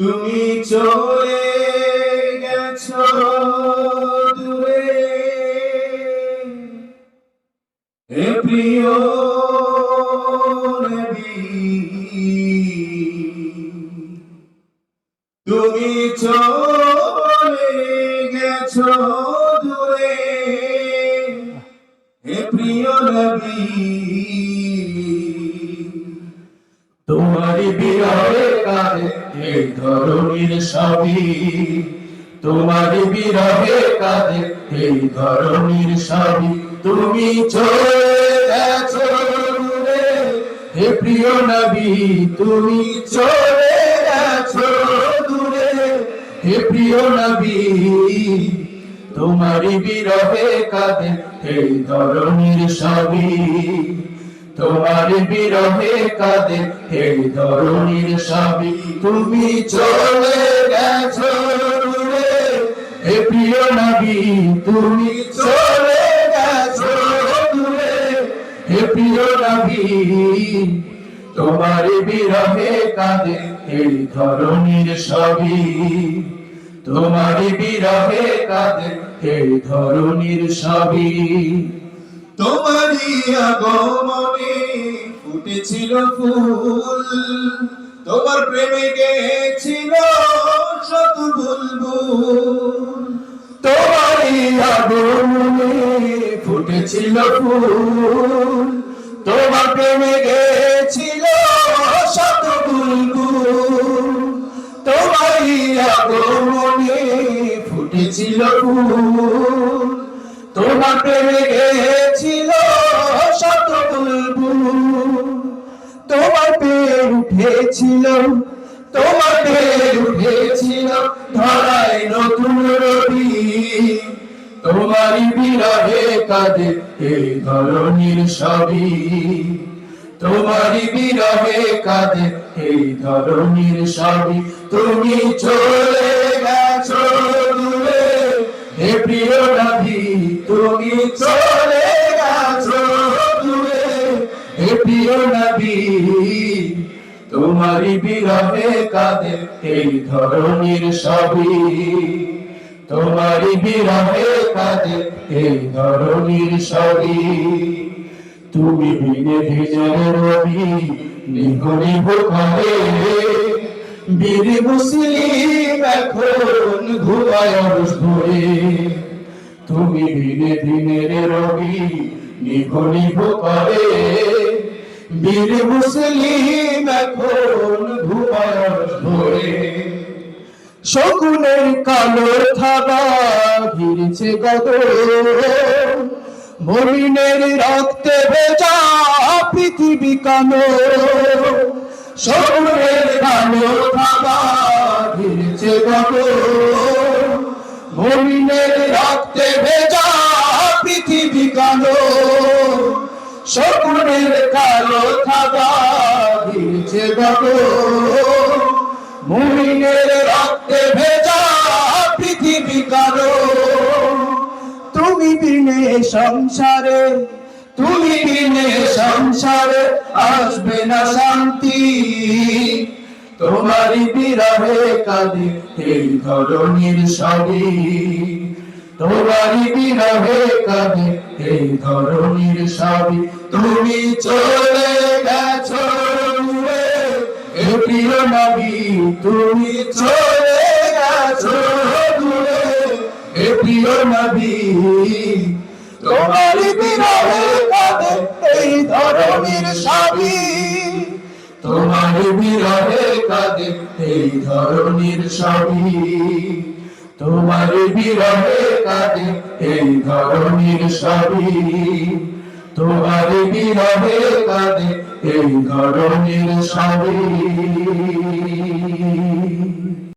তুমি চলে গেছো দূরে। হে প্রিয় তুমি চলে গেছো দূরে। হে প্রিয় নবী বিরহে কাঁদে এই ধরনীর সবই তোমারই বিরহে কাঁদে। এই ধরনীর সবই তুমি চলে গেছো হে প্রিয় নবী, তুমি চলে গেছো দূরে। হে প্রিয় নবী তোমারই বিরহে কাঁদে। এই ধরনীর সবই তোমার বিরহে কাঁদে এই ধরনীর সবই তুমি চলে গেছো হে প্রিয় নবী, তুমি চলে গেছো হে প্রিয় নবী, তোমার বিরহে কাঁদে এই ধরনীর সবই তোমার বিরহে কাঁদে এই ধরনীর সবই তোমারই আগমনে ফুটেছিল ফুল। তোমার প্রেমে গেছিল শত বুলবুল। তোমারই আগুনে ফুটেছিল ফুল। তোমার প্রেমে গেছিল শত বুলবুল। তোমারই আগমনে ফুটেছিল ফুল। তোমার প্রেমে গেছিল উঠেছিল পেয়ে উঠেছিল ধরায় নতুন রবি। তোমারই বিরহে কাঁদে এই ধরনীর সবই। তোমারই বিরহে কাঁদে এই ধরনীর সবই। তুমি চলে গেছো দূরে, হে প্রিয় নবী তুমি চলে গেছো দূরে, হে প্রিয় নবী তোমারই বিরহে কাঁদে এই ধরনীর সবই। তোমারই বিরহে কাঁদে এই ধরনীর সবই। তুমি বিনে ভিজে রবি, নিহ নিহ করে। বীর মুসলিম এখন ঘুমায় ঘুরে তুমি দিনে দিনের রবি নিভ করে। বীর মুসলিম এখন ঘুমায় ঘুরে। শকুনের কালো থাবা ঘিরছে গত মরিনের রক্তে ভেজা পৃথিবী কালো। শকুনের কালো থাবা শকুনের কালো থাবা ঘিরেছে গত মুমিনের রক্তে ভেজা পৃথিবী কালো। তুমি বিনে সংসারে, তুমি বিনে সংসারে আসবে না শান্তি। তোমারই বিরহে কাঁদে এই ধরনীর সবই। তোমারই বিরহে কাঁদে এই ধরনীর সবই। তুমি চলে গেছো প্রিয় নবী, তুমি চলে গেছো দূরে হে প্রিয় নবী তোমারই বিরহে কাঁদে এই ধরনীর সবই। তোমার বিরহে কাঁদে এই ধরনীর সবই। তোমার বিরহে কাঁদে এই ধরনীর সবই। তোমার বিরহে কাঁদে এই ধরনের সবই